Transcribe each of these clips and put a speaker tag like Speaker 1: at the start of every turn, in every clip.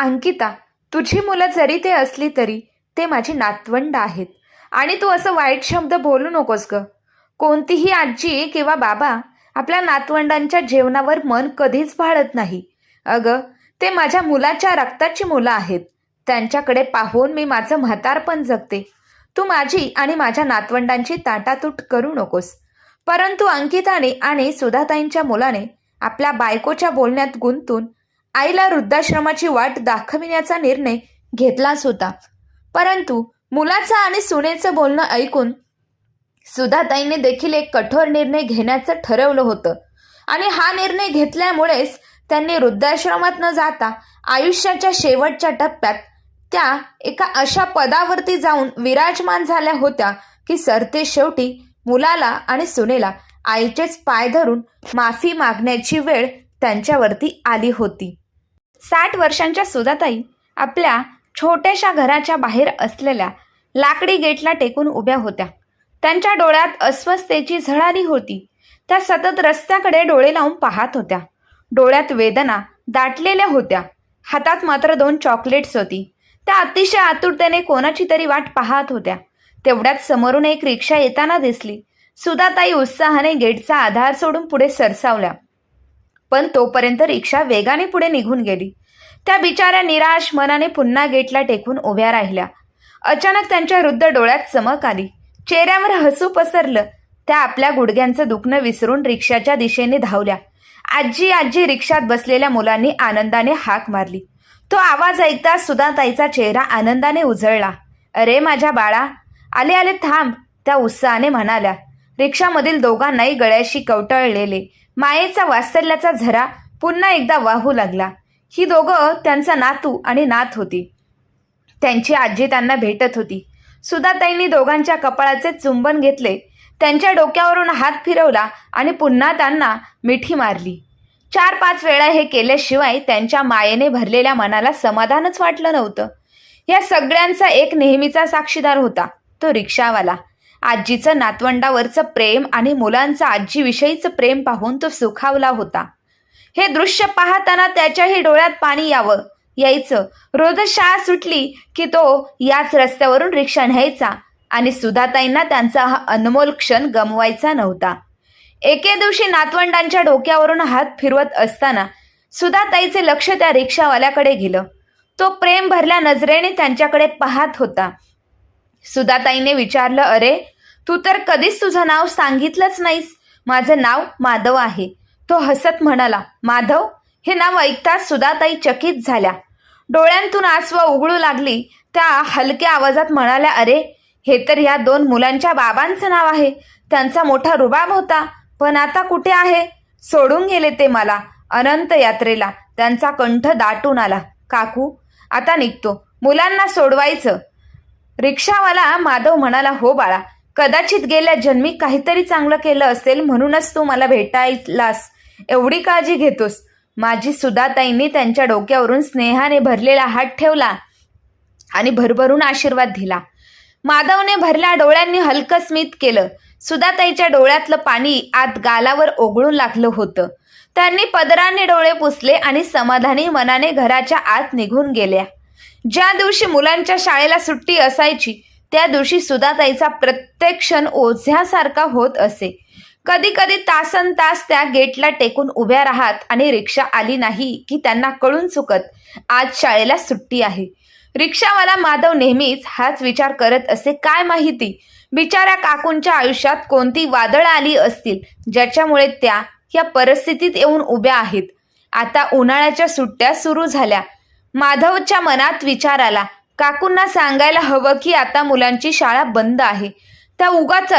Speaker 1: अंकिता तुझी मुलं जरी ते असली तरी ते माझी नातवंड आहेत. आणि तू असं वाईट शब्द बोलू नकोस ग. कोणतीही आजी किंवा बाबा आपल्या नातवंडांच्या जेवणावर मन कधीच भाळत नाही. अगं ते माझ्या मुलाच्या रक्ताची मुलं आहेत. त्यांच्याकडे पाहून मी माझं म्हातारपण जगते. तू माझी आणि माझ्या नातवंडांची ताटातूट करू नकोस. परंतु अंकिताने आणि सुधाताईंच्या मुलाने आपल्या बायकोच्या बोलण्यात गुंतून आईला वृद्धाश्रमाची वाट दाखविण्याचा निर्णय घेतलाच होता. परंतु मुलाचं आणि सुनेचं बोलणं ऐकून सुधाताईने देखील एक कठोर निर्णय घेण्याचं ठरवलं होतं. आणि हा निर्णय घेतल्यामुळेच त्यांनी वृद्धाश्रमात न जाता आयुष्याच्या शेवटच्या टप्प्यात त्या एका अशा पदावरती जाऊन विराजमान झाल्या होत्या की सरते शेवटी मुलाला आणि सुनेला आईचेच पाय धरून माफी मागण्याची वेळ त्यांच्यावरती आली होती. साठ वर्षांच्या सुधाताई आपल्या छोट्याशा घराच्या बाहेर असलेल्या लाकडी गेटला टेकून उभ्या होत्या. त्यांच्या डोळ्यात अस्वस्थतेची झळ होती. त्या सतत रस्त्याकडे डोळे लावून पाहत होत्या. डोळ्यात वेदना दाटलेल्या होत्या. हातात मात्र दोन चॉकलेट्स होती. त्या अतिशय आतुरतेने कोणाची तरी वाट पाहत होत्या. तेवढ्यात समोरून एक रिक्षा येताना दिसली. सुधाताई उत्साहाने गेटचा आधार सोडून पुढे सरसावल्या. पण तोपर्यंत रिक्षा वेगाने पुढे निघून गेली. त्या बिचाऱ्या निराश मनाने पुन्हा गेटला टेकून उभ्या राहिल्या. अचानक त्यांच्या वृद्ध डोळ्यात चमक आली. चेहऱ्यावर हसू पसरलं. त्या आपल्या गुडघ्यांचं दुखणं विसरून रिक्षाच्या दिशेने धावल्या. आजी आजी रिक्षात बसलेल्या मुलांनी आनंदाने हाक मारली. तो आवाज ऐकता सुधाताईचा चेहरा आनंदाने उजळला. अरे माझ्या बाळा आले आले थांब त्या उत्साहाने म्हणाल्या. रिक्षामधील दोघांनाही गळ्याशी कवटळलेले. मायेचा वात्सल्याचा झरा पुन्हा एकदा वाहू लागला. ही दोघं त्यांचा नातू आणि नात होती. त्यांची आजी त्यांना भेटत होती. सुधाताईंनी दोघांच्या कपाळाचे चुंबन घेतले. त्यांच्या डोक्यावरून हात फिरवला आणि पुन्हा त्यांना मिठी मारली. चार पाच वेळा हे केल्याशिवाय त्यांच्या मायेने भरलेल्या मनाला समाधानच वाटलं नव्हतं. या सगळ्यांचा एक नेहमीचा साक्षीदार होता तो रिक्षावाला. आजीचं नातवंडावरचं प्रेम आणि मुलांचं आजीविषयीचं प्रेम पाहून तो सुखावला होता. हे दृश्य पाहताना त्याच्याही डोळ्यात पाणी यावं. यायचं. रोज शाळा सुटली की तो याच रस्त्यावरून रिक्षा न्यायचा आणि सुधाताईंना त्यांचा हा अनमोल क्षण गमवायचा नव्हता. एके दिवशी नातवंडांच्या डोक्यावरून हात फिरवत असताना सुधाताईचे लक्ष त्या रिक्षावाल्याकडे गेलं. तो प्रेम भरल्या नजरेने त्यांच्याकडे पाहत होता. सुधाताईने विचारलं अरे तू तर कधीच तुझं नाव सांगितलंच नाहीस. माझं नाव माधव आहे. तो हसत म्हणाला माधव हे नाव ऐकताच सुधाताई चकित झाल्या. डोळ्यांतून आसवा उघडू लागली. त्या हलक्या आवाजात म्हणाल्या अरे हे तर ह्या दोन मुलांच्या बाबांचं नाव आहे. त्यांचा मोठा रुबाब होता पण आता कुठे आहे? सोडून गेले ते मला अनंत यात्रेला. त्यांचा कंठ दाटून आला काकू आता निघतो. मुलांना सोडवायचं. रिक्षावाला माधव म्हणाला हो बाळा कदाचित गेल्या जन्मी काहीतरी चांगलं केलं असेल म्हणूनच तू मला भेटायलास. एवढी काळजी घेतोस. माझी सुधाताईंनी त्यांच्या डोक्यावरून स्नेहाने भरलेला हात ठेवला आणि भरभरून आशीर्वाद दिला. माधवने भरल्या डोळ्यांनी हलकं स्मित केलं. सुधाताईच्या डोळ्यातलं पाणी आत गालावर ओघळून लागलं होतं. त्यांनी पदराने डोळे पुसले आणि समाधानी मनाने घराच्या आत निघून गेल्या. ज्या दिवशी मुलांच्या शाळेला सुट्टी असायची त्या दिवशी सुधाताईचा प्रत्येक क्षण ओझ्यासारखा होत असे. कधी कधी तासन तास त्या गेटला टेकून उभ्या राहत आणि रिक्षा आली नाही की त्यांना कळून चुकत आज शाळेला सुट्टी आहे. रिक्षावाला माधव नेहमीच हाच विचार करत असे काय माहिती? बिचाऱ्या काकूंच्या आयुष्यात कोणती वादळ आली असतील ज्याच्यामुळे त्या या परिस्थितीत येऊन उभ्या आहेत. आता उन्हाळ्याच्या सुट्ट्या सुरू झाल्या. माधवच्या मनात विचार आला. काकूंना सांगायला हवं की आता मुलांची शाळा बंद आहे. त्या उगाच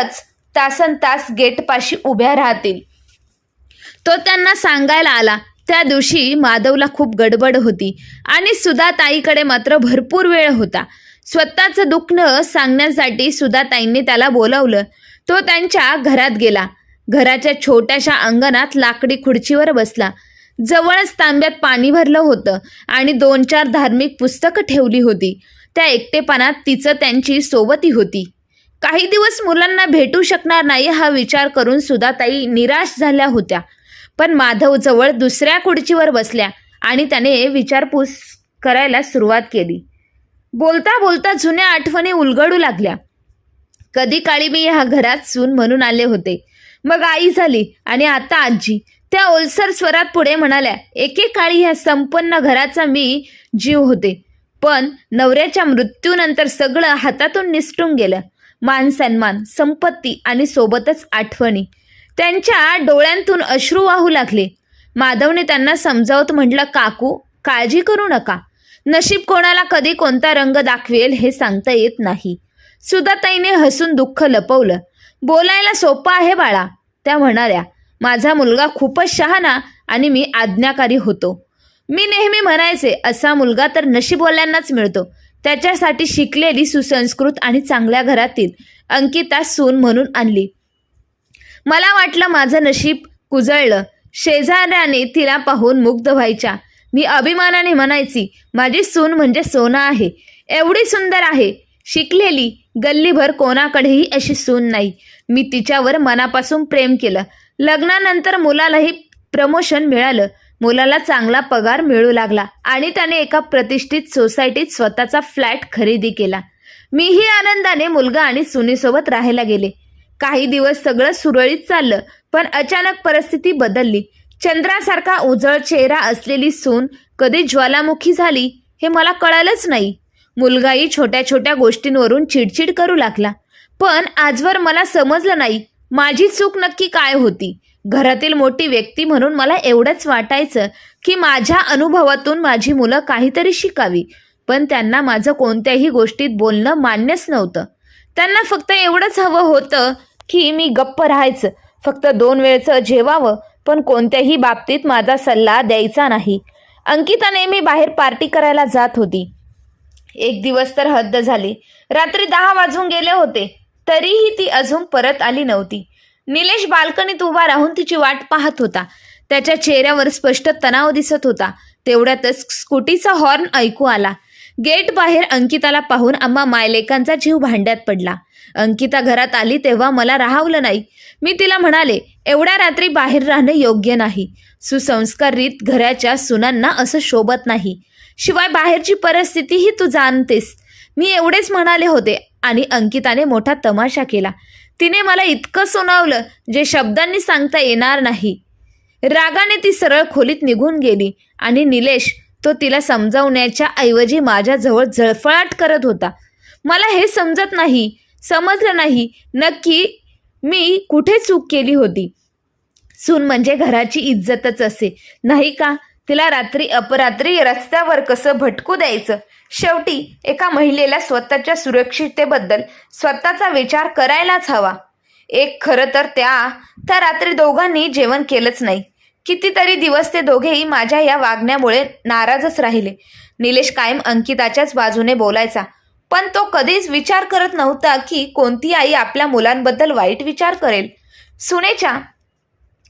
Speaker 1: तासन तास गेटपाशी उभ्या राहतील. तो त्यांना सांगायला आला. त्या दिवशी माधवला खूप गडबड होती आणि सुधाताईकडे मात्र भरपूर वेळ होता. स्वतःचं दुखणं सांगण्यासाठी सुधाताईंनी त्याला बोलावलं. तो त्यांच्या घरात गेला. घराच्या छोट्याशा अंगणात लाकडी खुर्चीवर बसला. जवळच तांब्यात पाणी भरलं होतं आणि दोन चार धार्मिक पुस्तकं ठेवली होती. त्या एकटेपणात तिचं त्यांची सोबती होती. काही दिवस मुलांना भेटू शकणार नाही हा विचार करून सुधाताई निराश झाल्या होत्या. पण माधव जवळ दुसऱ्या खुर्चीवर बसल्या आणि त्याने विचारपूस करायला सुरुवात केली. बोलता बोलता जुन्या आठवणी उलगडू लागल्या. कधी काळी मी ह्या घरात सून म्हणून आले होते. मग आई झाली आणि आता आजी. त्या ओलसर स्वरात पुढे म्हणाल्या एकेकाळी ह्या संपन्न घराचा मी जीव होते. पण नवऱ्याच्या मृत्यूनंतर सगळं हातातून निसटून गेलं. मान सन्मान संपत्ती आणि सोबतच आठवणी. त्यांच्या डोळ्यांतून अश्रू वाहू लागले. माधवने त्यांना समजावत म्हटलं काकू काळजी करू नका. नशीब कोणाला कधी कोणता रंग दाखवेल हे सांगता येत नाही. सुधाताईने हसून दुःख लपवलं. बोलायला सोपं आहे बाळा त्या म्हणाल्या. माझा मुलगा खूपच शहाणा आणि मी आज्ञाकारी होतो. मी नेहमी म्हणायचे असा मुलगा तर नशीबवाल्यांनाच मिळतो. त्याच्यासाठी शिकलेली सुसंस्कृत आणि चांगल्या घरातील अंकिता सून म्हणून आणली. मला वाटलं माझं नशीब कुजळलं. शेजाऱ्याने तिला पाहून मुग्ध व्हायच्या. मी अभिमानाने म्हणायची माझी सून म्हणजे सोना आहे. एवढी सुंदर आहे. शिकलेली गल्लीभर कोणाकडेही अशी सून नाही. मी तिच्यावर मनापासून प्रेम केलं. लग्नानंतर मुलालाही प्रमोशन मिळालं. मुलाला चांगला पगार मिळू लागला आणि त्याने एका प्रतिष्ठित सोसायटीत स्वतःचा फ्लॅट खरेदी केला. मीही आनंदाने मुलगा आणि सुनीसोबत राहायला गेले. काही दिवस सगळं सुरळीत चाललं पण अचानक परिस्थिती बदलली. चंद्रासारखा उजळ चेहरा असलेली सून कधी ज्वालामुखी झाली हे मला कळालंच नाही. मुलगाही छोट्या छोट्या गोष्टींवरून चिडचिड करू लागला. पण आजवर मला समजलं नाही माझी चूक नक्की काय होती? घरातील मोठी व्यक्ती म्हणून मला एवढंच वाटायचं की माझ्या अनुभवातून माझी मुलं काहीतरी शिकावी. पण त्यांना माझं कोणत्याही गोष्टीत बोलणं मान्यच नव्हतं. त्यांना फक्त एवढंच हवं होतं की मी गप्प राहायचं. फक्त दोन वेळचं जेवावं पण कोणत्याही बाबतीत माझा सल्ला द्यायचा नाही. अंकिता नेहमी बाहेर पार्टी करायला जात होती. एक दिवस तर हद्द झाली. रात्री दहा वाजून गेले होते. तरीही ती अजून परत आली नव्हती. निलेश बाल्कनीत उभा राहून तिची वाट पाहत होता. त्याच्या चेहऱ्यावर स्पष्ट तणाव दिसत होता. तेवढ्यातच स्कूटीचा हॉर्न ऐकू आला. गेट बाहेर अंकिताला पाहून आम्हा मायलेकांचा जीव भांड्यात पडला. अंकिता घरात आली तेव्हा मला राहावलं नाही. मी तिला म्हणाले एवढ्या रात्री बाहेर राहणं योग्य नाही. सुसंस्कारित घराच्या सुनांना असं शोभत नाही. शिवाय बाहेरची परिस्थितीही तू जाणतेस. मी एवढेच म्हणाले होते. आणि अंकिताने मोठा तमाशा केला. तिने मला इतकं सुनावलं जे शब्दांनी सांगता येणार नाही. रागाने ती सरळ खोलीत निघून गेली आणि निलेश तो तिला समजावण्याच्या ऐवजी माझ्याजवळ झळफळाट करत होता. मला हे समजत नाही समजलं नाही नक्की मी कुठे चूक केली होती? सून म्हणजे घराची इज्जतच असे नाही का? तिला रात्री अपरात्री रस्त्यावर कसं भटकू द्यायचं? शेवटी एका महिलेला स्वतःच्या सुरक्षिततेबद्दल स्वतःचा विचार करायलाच हवा. एक खरं तर त्या त्या रात्री दोघांनी जेवण केलंच नाही. कितीतरी दिवस ते दोघेही माझ्या या वागण्यामुळे नाराजच राहिले. निलेश कायम अंकिताच्याच बाजूने बोलायचा. पण तो कधीच विचार करत नव्हता की कोणती आई आपल्या मुलांबद्दल वाईट विचार करेल. सुनेच्या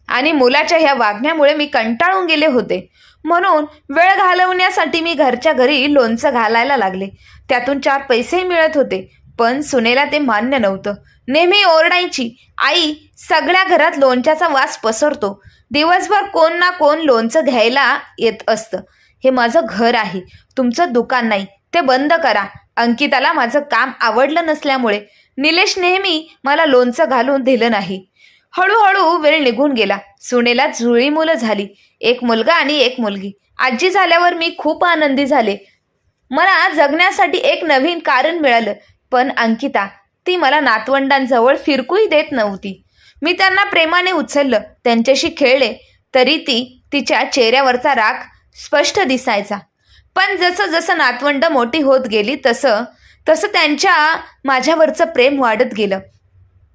Speaker 1: आणि मुलाच्या ह्या वागण्यामुळे मी कंटाळून गेले होते. म्हणून वेळ घालवण्यासाठी मी घरच्या घरी लोणचं घालायला लागले. त्यातून चार पैसेही मिळत होते पण सुनेला ते मान्य नव्हतं. नेहमी ओरडायची आई सगळ्या घरात लोणच्याचा वास पसरतो. दिवसभर कोण ना कोण लोणचं घ्यायला येत असतं. हे माझं घर आहे तुमचं दुकान नाही ते बंद करा. अंकिताला माझं काम आवडलं नसल्यामुळे. निलेश नेहमी मला लोणचं घालून दिलं नाही. हळूहळू वेळ निघून गेला. सुनेला जुळी मुलं झाली. एक मुलगा आणि एक मुलगी. आजी झाल्यावर मी खूप आनंदी झाले. मला जगण्यासाठी एक नवीन कारण मिळालं पण अंकिता ती मला नातवंडांजवळ फिरकूही देत नव्हती. मी त्यांना प्रेमाने उचललं त्यांच्याशी खेळले तरी ती तिच्या चेहऱ्यावरचा राग स्पष्ट दिसायचा. पण जसं जसं नातवंड मोठी होत गेली तसं तसं त्यांच्या माझ्यावरचं प्रेम वाढत गेलं.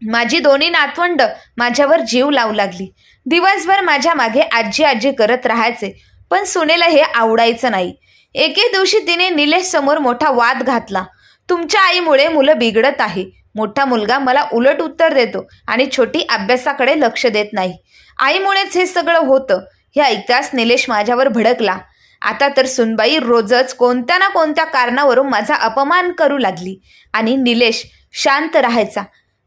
Speaker 1: माझी दोन्ही नातवंड माझ्यावर जीव लावू लागली. दिवसभर माझ्या मागे आजी आजी करत राहायचे पण सुनेला हे आवडायचं नाही. एके दिवशी तिने निलेश समोर मोठा वाद घातला. तुमच्या आईमुळे मुलं बिघडत आहे. मोठा मुलगा मला उलट उत्तर देतो आणि छोटी अभ्यासाकडे लक्ष देत नाही. आईमुळेच हे सगळं होतं हे ऐकताच निलेश माझ्यावर भडकला. आता तर सुनबाई रोजच कोणत्या ना कोणत्या कारणावरून माझा अपमान करू लागली आणि निलेश शांत राहायचा.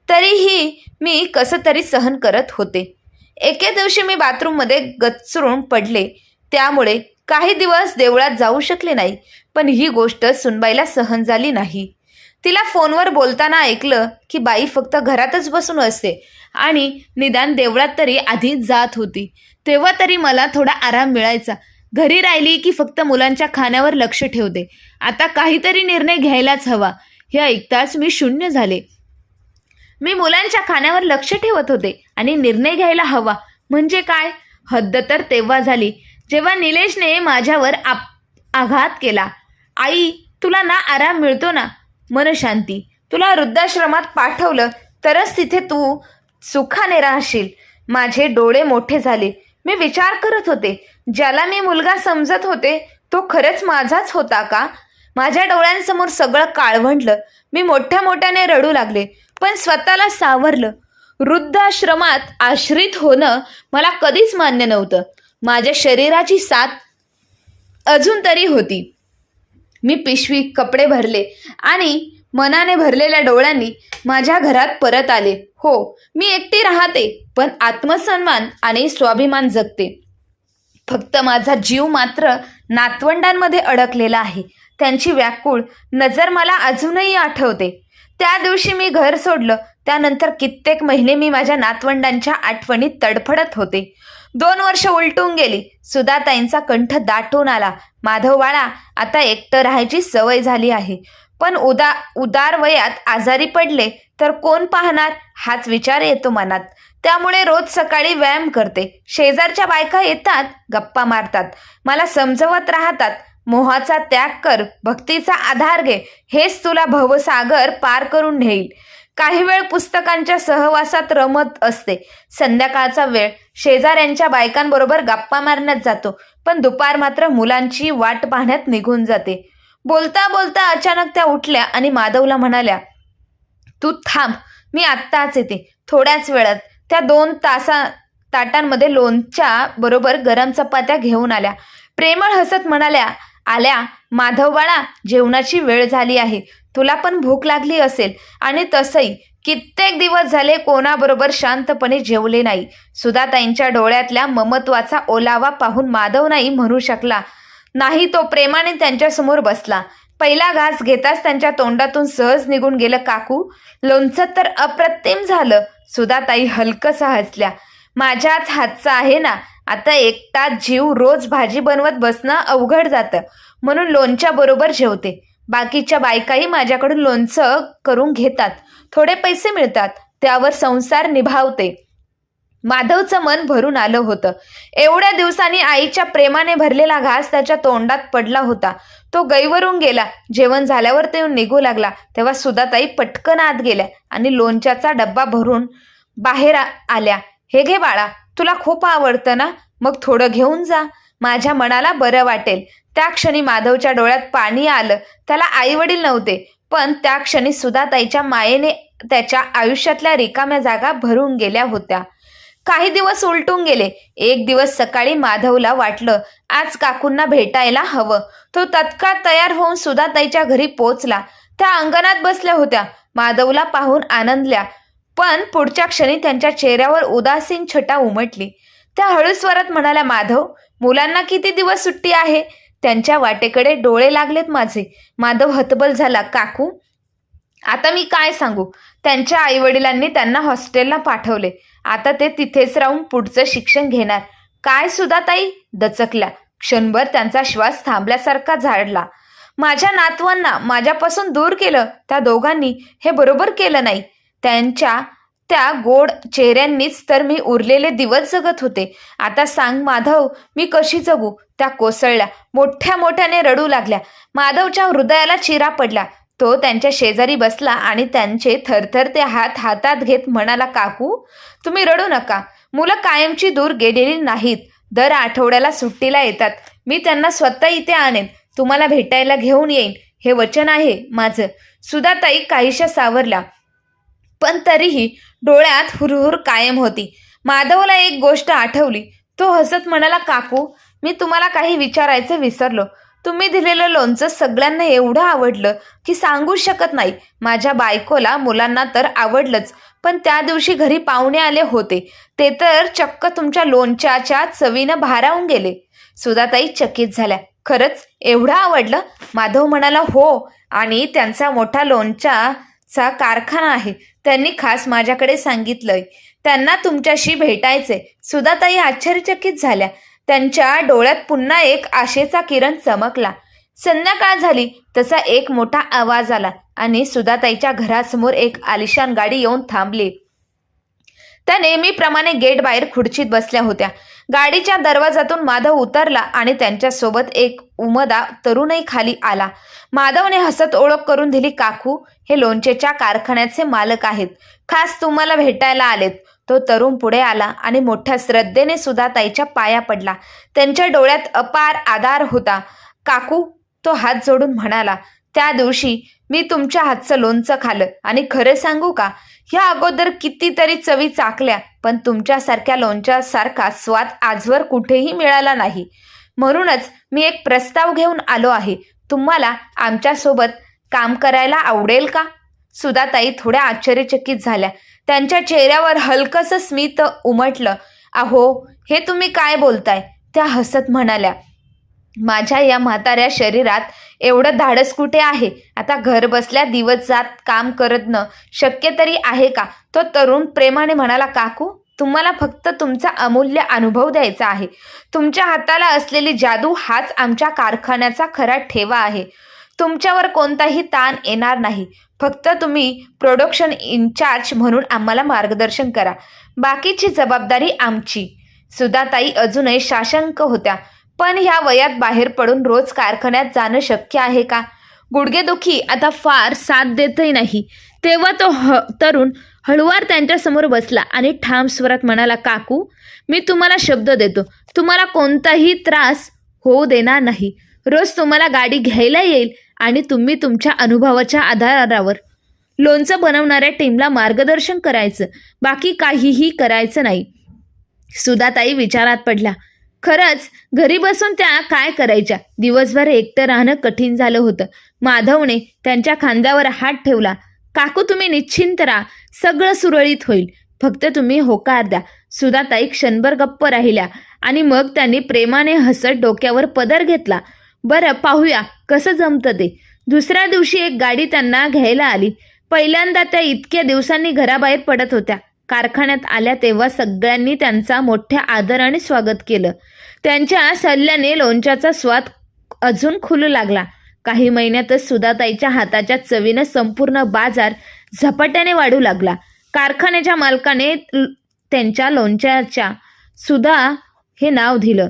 Speaker 1: तरीही मी कसं तरी सहन करत होते. एके दिवशी मी बाथरूममध्ये गचरून पडले. त्यामुळे काही दिवस देवळात जाऊ शकले नाही पण ही गोष्ट सुनबाईला सहन झाली नाही. तिला फोनवर बोलताना ऐकलं की बाई फक्त घरातच बसून असते आणि निदान देवळात तरी आधी जात होती. तेव्हा तरी मला थोडा आराम मिळायचा. घरी राहिली की फक्त मुलांच्या खाण्यावर लक्ष ठेवते. आता काहीतरी निर्णय घ्यायलाच हवा. हे ऐकताच मी शून्य झाले. मी मुलांच्या खाण्यावर लक्ष ठेवत होते आणि निर्णय घ्यायला हवा. म्हणजे काय? हद्द तर तेव्हा झाली जेव्हा निलेशने माझ्यावर आप आघात केला. आई तुला ना आराम मिळतो ना? मनशांती तुला वृद्धाश्रमात पाठवलं तरच तिथे तू सुखाने राहशील. माझे डोळे मोठे झाले. मी विचार करत होते ज्याला मी मुलगा समजत होते तो खरंच माझाच होता का? माझ्या डोळ्यांसमोर सगळं काळवंडलं. मी मोठ्या मोठ्याने रडू लागले. पण स्वतःला सावरलं. वृद्धाश्रमात आश्रित होणं मला कधीच मान्य नव्हतं. माझ्या शरीराची साथ अजून तरी होती. मी पिशवी कपडे भरले आणि मनाने भरलेल्या डोळ्यांनी माझ्या घरात परत आले. हो मी एकटी राहते पण आत्मसन्मान आणि स्वाभिमान जगते. फक्त माझा जीव मात्र नातवंडांमध्ये अडकलेला आहे. त्यांची व्याकुळ नजर मला अजूनही आठवते. त्या दिवशी मी घर सोडलं. त्यानंतर कित्येक महिने मी माझ्या नातवंडांच्या आठवणीत तडफडत होते. दोन वर्ष उलटून गेली. सुधाताईंचा कंठ दाटून आला. माधव बाळा आता एकटं राहायची सवय झाली आहे. पण उदा उदार वयात आजारी पडले तर कोण पाहणार? हाच विचार येतो मनात. त्यामुळे रोज सकाळी व्यायाम करते. शेजारच्या बायका येतात गप्पा मारतात. मला समजवत राहतात. मोहाचा त्याग कर भक्तीचा आधार घे हेच तुला भवसागर पार करून नेईल काही वेळ पुस्तकांच्या सहवासात रमत असते. संध्याकाळचा वेळ शेजाऱ्यांच्या बायकांबरोबर गप्पा मारण्यात जातो पण दुपार मात्र मुलांची वाट पाहण्यात निघून जाते. बोलता बोलता अचानक त्या उठल्या आणि माधवला म्हणाल्या तू थांब मी आत्ताच येते. थोड्याच वेळात. त्या दोन तासा ताटांमध्ये लोणच्या बरोबर गरम चपात्या घेऊन आल्या. प्रेमळ हसत म्हणाल्या आल्या माधव बाळा जेवणाची वेळ झाली आहे. तुला पण भूक लागली असेल. आणि तसंही कित्येक दिवस झाले कोणाबरोबर शांतपणे जेवले नाही. सुधाताईंच्या डोळ्यातल्या ममत्वाचा ओलावा पाहून माधव नाही म्हणू शकला नाही तो प्रेमाने त्यांच्यासमोर बसला. पहिला घास घेताच त्यांच्या तोंडातून सहज निघून गेलं काकू. लोणचं तर अप्रतिम झालं. सुधाताई हलकस हसल्या माझ्याच हातचा आहे ना आता एकटा जीव रोज भाजी बनवत बसणं अवघड जातं. म्हणून लोणच्या बरोबर जेवते. बाकीच्या बायकाही माझ्याकडून लोणचं करून घेतात. थोडे पैसे मिळतात. त्यावर संसार निभावते. माधवचं मन भरून आलं होतं. एवढ्या दिवसांनी आईच्या प्रेमाने भरलेला घास त्याच्या तोंडात पडला होता. तो गैवरून गेला. जेवण झाल्यावर ते निघू लागला. तेव्हा सुधाताई पटकन आत गेल्या आणि लोणच्याचा डब्बा भरून बाहेर आल्या. हे घे बाळा तुला खूप आवडतं ना? मग थोडं घेऊन जा. माझ्या मनाला बरं वाटेल. त्या क्षणी माधवच्या डोळ्यात पाणी आलं. त्याला आई वडील नव्हते पण त्या क्षणी सुधाताईच्या मायेने त्याच्या आयुष्यातल्या रिकाम्या जागा भरून गेल्या होत्या. काही दिवस उलटून गेले. एक दिवस सकाळी माधवला वाटलं आज काकूंना भेटायला हवं. तो तत्काळ तयार होऊन सुधाताईच्या घरी पोचला त्या अंगणात बसल्या होत्या. माधवला पाहून आनंदल्या. पण पुढच्या क्षणी त्यांच्या चेहऱ्यावर उदासीन छटा उमटली. त्या हळू स्वरात म्हणाल्या माधव मुलांना किती दिवस सुट्टी आहे? त्यांच्या वाटेकडे डोळे लागलेत माझे. माधव हतबल झाला काकू आता मी काय सांगू? त्यांच्या आईवडिलांनी त्यांना हॉस्टेलला पाठवले. आता ते तिथेच राहून पुढचं शिक्षण घेणार. काय सुद्धा ताई? दचकल्या. क्षणभर त्यांचा श्वास थांबल्यासारखा झाडला. माझ्या नातवांना माझ्यापासून दूर केलं. त्या दोघांनी हे बरोबर केलं नाही. त्यांच्या त्या गोड चेहऱ्यांनीच तर मी उरलेले दिवस जगत होते. आता सांग माधव मी कशी जगू? त्या कोसळल्या. मोठ्या मोठ्याने रडू लागल्या. माधवच्या हृदयाला चिरा पडला. तो त्यांच्या शेजारी बसला आणि त्यांचे थरथरते हात हातात घेत म्हणाला काकू तुम्ही रडू नका. मुलं कायमची दूर गेलेली नाहीत. दर आठवड्याला सुट्टीला येतात. मी त्यांना स्वतः इथे आणेन. तुम्हाला भेटायला घेऊन येईन. हे वचन आहे माझं. सुधाताई काहीशा सावरल्या. पण तरीही डोळ्यात हुरहुर कायम होती. माधवला एक गोष्ट आठवली. तो हसत म्हणाला काकू मी तुम्हाला काही विचारायचं विसरलो. तुम्ही दिलेलं लोणचं सगळ्यांना एवढं आवडलं की सांगू शकत नाही. माझ्या बायकोला मुलांना तर आवडलंच पण त्या दिवशी घरी पाहुणे आले होते. ते तर चक्क तुमच्या लोणच्याच्या चवीनं भारावून गेले. सुधाताई चकित झाल्या. खरंच एवढं आवडलं? माधव म्हणाला हो आणि त्यांचा मोठा लोणच्याचा कारखाना आहे. त्यांनी खास माझ्याकडे सांगितलंय. त्यांना तुमच्याशी भेटायचे सुधाताई आश्चर्यचकित झाल्या. त्यांच्या डोळ्यात पुन्हा एक आशेचा किरण चमकला. संध्याकाळ झाली? तसा एक मोठा आवाज आला आणि सुधाताईच्या घरासमोर एक आलिशान गाडी येऊन थांबली. त्या नेहमीप्रमाणे गेट बाहेर खुर्चीत बसल्या होत्या. गाडीच्या दरवाजातून माधव उतरला आणि त्यांच्यासोबत एक उमदा तरुणही खाली आला. माधवने हसत ओळख करून दिली काकू हे लोणचेच्या कारखान्याचे मालक आहेत. खास तुम्हाला भेटायला आलेत. तो तरुण पुढे आला आणि मोठ्या श्रद्धेने सुद्धा ताईच्या पाया पडला. त्यांच्या डोळ्यात अपार आधार होता. काकू तो हात जोडून म्हणाला त्या दिवशी मी तुमच्या हातचं लोणचं खाल्लं. आणि खरं सांगू का? ह्या अगोदर कितीतरी चवी चाकल्या पण तुमच्यासारख्या लोणच्यासारखा स्वाद आजवर कुठेही मिळाला नाही. म्हणूनच मी एक प्रस्ताव घेऊन आलो आहे. तुम्हाला आमच्यासोबत काम करायला आवडेल का? सुधाताई थोड्या आश्चर्यचकित झाल्या. त्यांच्या चेहऱ्यावर हलकंसं स्मित उमटलं. अहो हे तुम्ही काय बोलताय? त्या हसत म्हणाल्या. माझ्या या म्हाताऱ्या शरीरात एवढं धाडस कुठे आहे? आता घर बसल्या दिवस जात काम करणं शक्य तरी आहे का? तो तरुण प्रेमाने म्हणाला काकू तुम्हाला फक्त तुमचा अमूल्य अनुभव द्यायचा आहे. तुमच्या हाताला असलेली जादू हाच आमच्या कारखान्याचा खरा ठेवा आहे. तुमच्यावर कोणताही ताण येणार नाही. फक्त तुम्ही प्रोडक्शन इन्चार्ज म्हणून आम्हाला मार्गदर्शन करा. बाकीची जबाबदारी आमची. सुधाताई अजूनही साशंक होत्या. पण ह्या वयात बाहेर पडून रोज कारखान्यात जाणं शक्य आहे का? गुडघेदुखी आता फार साथ देतही नाही. तेव्हा तो ह तरुण हळुवार त्यांच्यासमोर बसला आणि ठाम स्वरात म्हणाला काकू मी तुम्हाला शब्द देतो. तुम्हाला कोणताही त्रास होऊ देणार नाही. रोज तुम्हाला गाडी घ्यायला येईल आणि तुम्ही तुमच्या अनुभवाच्या आधारावर लोणचं बनवणाऱ्या टीमला मार्गदर्शन करायचं. बाकी काहीही करायचं नाही. सुधाताई विचारात पडल्या खरंच घरी बसून त्या काय करायच्या? दिवसभर एकटं राहणं कठीण झालं होतं. माधवने त्यांच्या खांद्यावर हात ठेवला. काकू तुम्ही निश्चिंत राहा. सगळं सुरळीत होईल. फक्त तुम्ही होकार द्या. सुधाताई क्षणभर गप्प राहिल्या आणि मग त्यांनी प्रेमाने हसत डोक्यावर पदर घेतला. बरं पाहूया कसं जमतं ते. दुसऱ्या दिवशी एक गाडी त्यांना घ्यायला आली. पहिल्यांदा त्या इतक्या दिवसांनी घराबाहेर पडत होत्या. कारखान्यात आल्या तेव्हा सगळ्यांनी त्यांचा मोठ्या आदराने स्वागत केलं. त्यांच्या सल्ल्याने लोणच्याचा स्वाद अजून खुलू लागला. काही महिन्यातच सुधाताईच्या हाताच्या चवीनं संपूर्ण बाजार झपाट्याने वाढू लागला. कारखान्याच्या मालकाने त्यांच्या लोणच्याच्या सुधा हे नाव दिलं.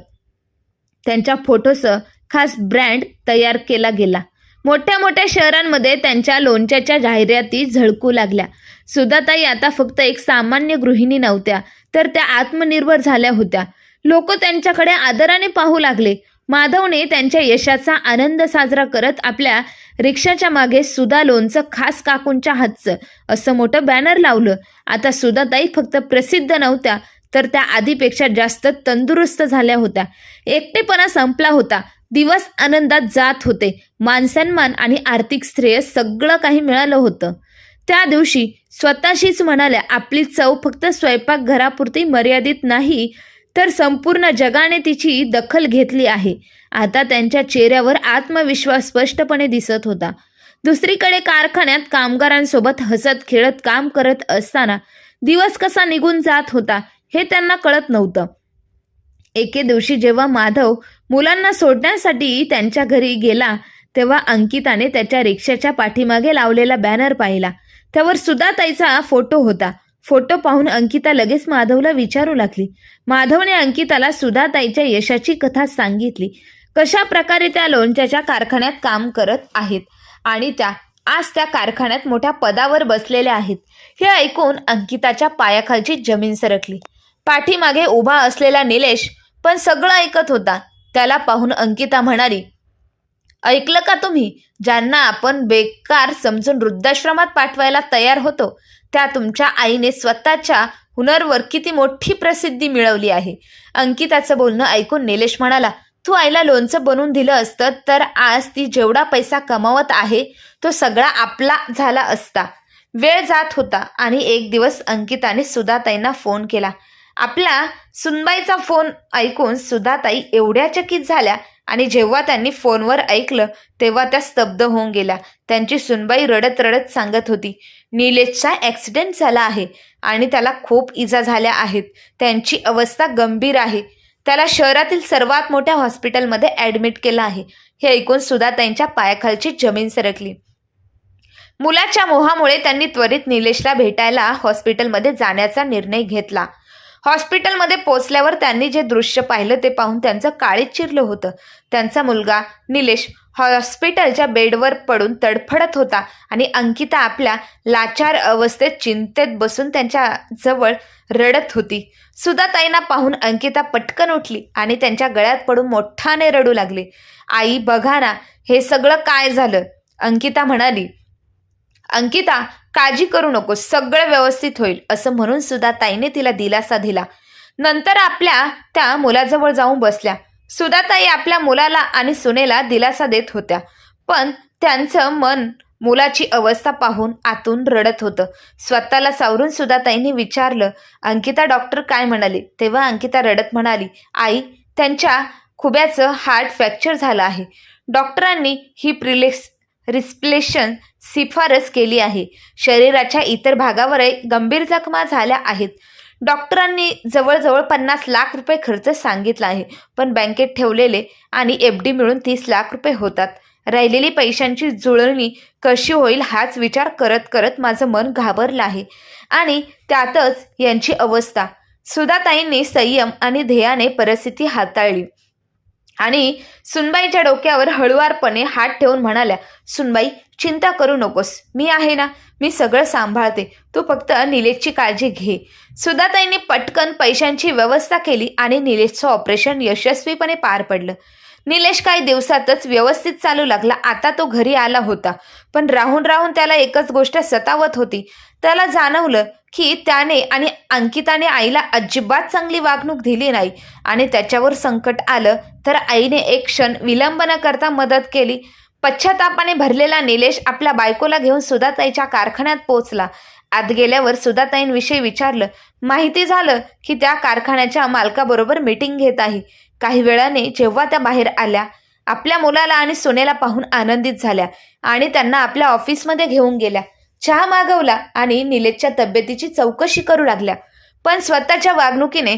Speaker 1: त्यांच्या फोटोसह खास ब्रँड तयार केला गेला. मोठ्या मोठ्या शहरांमध्ये त्यांच्या लोणच्याच्या जाहिराती झळकू लागल्या. सुधाताई आता फक्त एक सामान्य गृहिणी नव्हत्या तर त्या आत्मनिर्भर झाल्या होत्या. लोक त्यांच्याकडे आदराने पाहू लागले. माधवने त्यांच्या यशाचा आनंद साजरा करत आपल्या रिक्षाच्या मागे सुधा लोणचं खास काकूंच्या हातचं असं मोठं बॅनर लावलं. आता सुधाताई फक्त प्रसिद्ध नव्हत्या तर त्या आधीपेक्षा जास्त तंदुरुस्त झाल्या होत्या. एकटेपणा संपला होता. दिवस आनंदात जात होते. मानसन्मान आणि आर्थिक श्रेय सगळं काही मिळालं होतं. त्या दिवशी स्वतःशीच म्हणाल्या आपली चव फक्त स्वयंपाकघरापुरती मर्यादित नाही तर संपूर्ण जगाने तिची दखल घेतली आहे. आता त्यांच्या चेहऱ्यावर आत्मविश्वास स्पष्टपणे दिसत होता. दुसरीकडे कारखान्यात कामगारांसोबत हसत खेळत काम करत असताना दिवस कसा निघून जात होता हे त्यांना कळत नव्हतं. एके दिवशी जेव्हा माधव मुलांना सोडण्यासाठी त्यांच्या घरी गेला तेव्हा अंकिताने त्याच्या रिक्षाच्या पाठीमागे लावलेला बॅनर पाहिला. त्यावर सुधाताईचा फोटो होता. फोटो पाहून अंकिता लगेच माधवला विचारू लागली. माधवने अंकिताला सुधाताईच्या यशाची कथा सांगितली. कशा प्रकारे त्या लोणच्याच्या कारखान्यात काम करत आहेत आणि त्या आज त्या कारखान्यात मोठ्या पदावर बसलेल्या आहेत हे ऐकून अंकिताच्या पायाखालची जमीन सरकली. पाठीमागे उभा असलेला निलेश पण सगळं ऐकत होता. त्याला पाहून अंकिता म्हणाली ऐकलं का तुम्ही? ज्यांना आपण बेकार समजून वृद्धाश्रमात पाठवायला तयार होतो त्या तुमच्या आईने स्वतःच्या हुनरवर किती मोठी प्रसिद्धी मिळवली आहे. अंकिताचं बोलणं ऐकून निलेश म्हणाला तू आईला लोणचं बनवून दिलं असतं तर आज ती जेवढा पैसा कमावत आहे तो सगळा आपला झाला असता. वेळ जात होता आणि एक दिवस अंकिताने सुधाताईंना फोन केला. आपला सुनबाईचा फोन ऐकून सुधाताई एवढ्या चकित झाल्या आणि जेव्हा त्यांनी फोनवर ऐकलं तेव्हा त्या स्तब्ध होऊन गेल्या. त्यांची सुनबाई रडत रडत सांगत होती निलेशचा ॲक्सिडेंट झाला आहे आणि त्याला खूप इजा झाल्या आहेत. त्यांची अवस्था गंभीर आहे. त्याला शहरातील सर्वात मोठ्या हॉस्पिटलमध्ये ॲडमिट केलं आहे. हे ऐकून सुधाताईंच्या पायाखालची जमीन सरकली. मुलाच्या मोहामुळे त्यांनी त्वरित निलेशला भेटायला हॉस्पिटलमध्ये जाण्याचा निर्णय घेतला. हॉस्पिटलमध्ये पोचल्यावर त्यांनी जे दृश्य पाहिलं ते पाहून त्यांचं काळीच चिरलं होतं. त्यांचा मुलगा निलेश हॉस्पिटलच्या बेडवर पडून तडफडत होता आणि अंकिता आपल्या लाचार अवस्थेत चिंतेत बसून त्यांच्या जवळ रडत होती. सुधाताईंना पाहून अंकिता पटकन उठली आणि त्यांच्या गळ्यात पडून मोठ्याने रडू लागली. आई बघा ना हे सगळं काय झालं? अंकिता म्हणाली. अंकिता काळजी करू नको सगळं व्यवस्थित होईल असं म्हणून सुद्धा ताईने तिला दिलासा दिला. नंतर आपल्या त्या मुलाजवळ जाऊन बसल्या. सुधाताई आपल्या मुलाला आणि सुनेला दिलासा देत होत्या. पण त्यांचं मन मुलाची अवस्था पाहून आतून रडत होतं. स्वतःला सावरून सुधाताईंनी विचारलं अंकिता डॉक्टर काय म्हणाले? तेव्हा अंकिता रडत म्हणाली आई त्यांच्या खुब्याचं हार्ट फ्रॅक्चर झालं आहे. डॉक्टरांनी ही प्रिलेक्स रिस्प्लेशन शिफारस केली आहे. शरीराच्या इतर भागावरही गंभीर जखमा झाल्या आहेत. डॉक्टरांनी जवळजवळ पन्नास लाख रुपये खर्च सांगितला आहे. पण बँकेत ठेवलेले आणि एफ डी मिळून तीस लाख रुपये होतात. राहिलेली पैशांची जुळवणी कशी होईल हाच विचार करत करत माझं मन घाबरलं आहे. आणि त्यातच यांची अवस्था. सुधाताईंनी संयम आणि ध्येयाने परिस्थिती हाताळली. आणि सुनबाईच्या डोक्यावर हळुवारपणे हात ठेवून म्हणाल्या सुनबाई चिंता करू नकोस. मी आहे ना मी सगळं सांभाळते. तू फक्त निलेशची काळजी घे. सुधाताईंनी पटकन पैशांची व्यवस्था केली आणि निलेशचं ऑपरेशन यशस्वीपणे पार पडलं. निलेश काही दिवसातच व्यवस्थित चालू लागला. आता तो घरी आला होता. पण राहून राहून त्याला एकच गोष्ट सतावत होती. त्याला जाणवलं की त्याने आणि अंकिताने आईला अजिबात चांगली वागणूक दिली नाही आणि त्याच्यावर संकट आलं तर आईने एक क्षण विलंब न करता मदत केली. पश्चातापाने भरलेला निलेश आपल्या बायकोला घेऊन सुधाताईच्या कारखान्यात पोचला आत गेल्यावर सुधाताईंविषयी विचारलं माहिती झालं की त्या कारखान्याच्या मालकाबरोबर मीटिंग घेत आहे. काही वेळाने जेव्हा त्या बाहेर आल्या आपल्या मुलाला आणि सुनेला पाहून आनंदित झाल्या आणि त्यांना आपल्या ऑफिसमध्ये घेऊन गेल्या. चहा मागवला आणि निलेशच्या तब्येतीची चौकशी करू लागल्या. पण स्वतःच्या वागणुकीने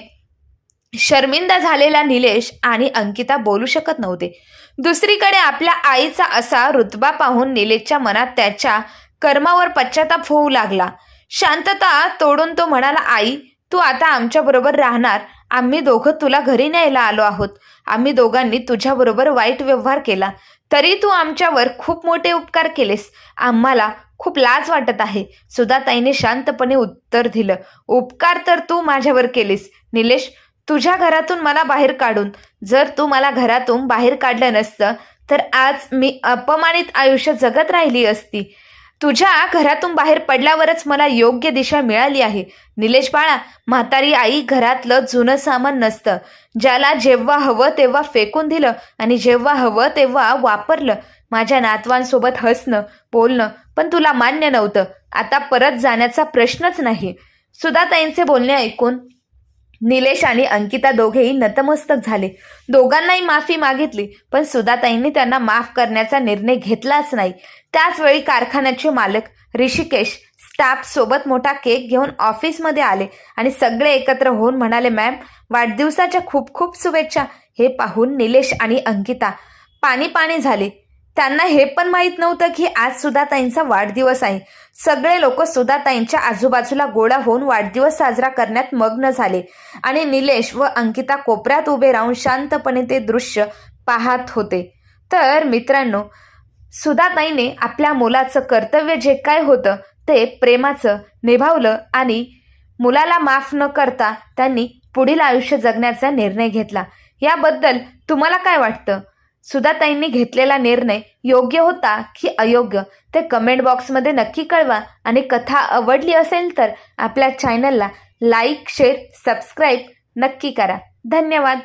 Speaker 1: शर्मिंदा झालेला निलेश आणि अंकिता बोलू शकत नव्हते. दुसरीकडे आपल्या आईचा असा रुतबा पाहून निलेशच्या मनात त्याच्या कर्मावर पश्चाताप होऊ लागला. शांतता तोडून तो म्हणाला आई तू आता आमच्याबरोबर राहणार. आम्ही दोघं तुला घरी न्यायला आलो आहोत. आम्ही दोघांनी तुझ्याबरोबर वाईट व्यवहार केला. तरी तू आमच्यावर खूप मोठे उपकार केलेस. आम्हाला खूप लाज वाटत आहे. सुधाताईने शांतपणे उत्तर दिलं उपकार तर तू माझ्यावर केलीस. निलेश तुझ्या घरातून मला बाहेर काढून. जर तू मला घरातून बाहेर काढलं नसतं तर आज मी अपमानित आयुष्य जगत राहिली असती. तुझ्या घरातून बाहेर पडल्यावरच मला योग्य दिशा मिळाली आहे. निलेश बाळा म्हातारी आई घरातलं जुनं सामान नसतं. ज्याला जेव्हा हवं तेव्हा फेकून दिलं आणि जेव्हा हवं तेव्हा वापरलं. माझ्या नातवांसोबत हसणं बोलणं पण तुला मान्य नव्हतं. आता परत जाण्याचा प्रश्नच नाही. सुधाताईंचे बोलणे ऐकून निलेश आणि अंकिता दोघेही नतमस्तक झाले. दोघांनाही माफी मागितली पण सुधाताईंनी त्यांना माफ करण्याचा निर्णय घेतलाच नाही. त्याचवेळी कारखान्याचे मालक ऋषिकेश स्टाफ सोबत मोठा केक घेऊन ऑफिसमध्ये आले आणि सगळे एकत्र होऊन म्हणाले मॅम वाढदिवसाच्या खूप खूप शुभेच्छा. हे पाहून निलेश आणि अंकिता पाणी पाणी झाले. त्यांना हे पण माहीत नव्हतं की आज सुधाताईंचा वाढदिवस आहे. सगळे लोक सुधाताईंच्या आजूबाजूला गोळा होऊन वाढदिवस साजरा करण्यात मग्न झाले आणि निलेश व अंकिता कोपऱ्यात उभे राहून शांतपणे ते दृश्य पाहत होते. तर मित्रांनो सुधाताईने आपल्या मुलाचं कर्तव्य जे काय होतं ते प्रेमाचं निभावलं आणि मुलाला माफ न करता त्यांनी पुढील आयुष्य जगण्याचा निर्णय घेतला. याबद्दल तुम्हाला काय वाटतं? सुधाताईंनी घेतलेला निर्णय योग्य होता की अयोग्य ते कमेंट बॉक्समध्ये नक्की कळवा. आणि कथा आवडली असेल तर आपल्या चॅनलला लाईक शेअर सबस्क्राईब नक्की करा. धन्यवाद.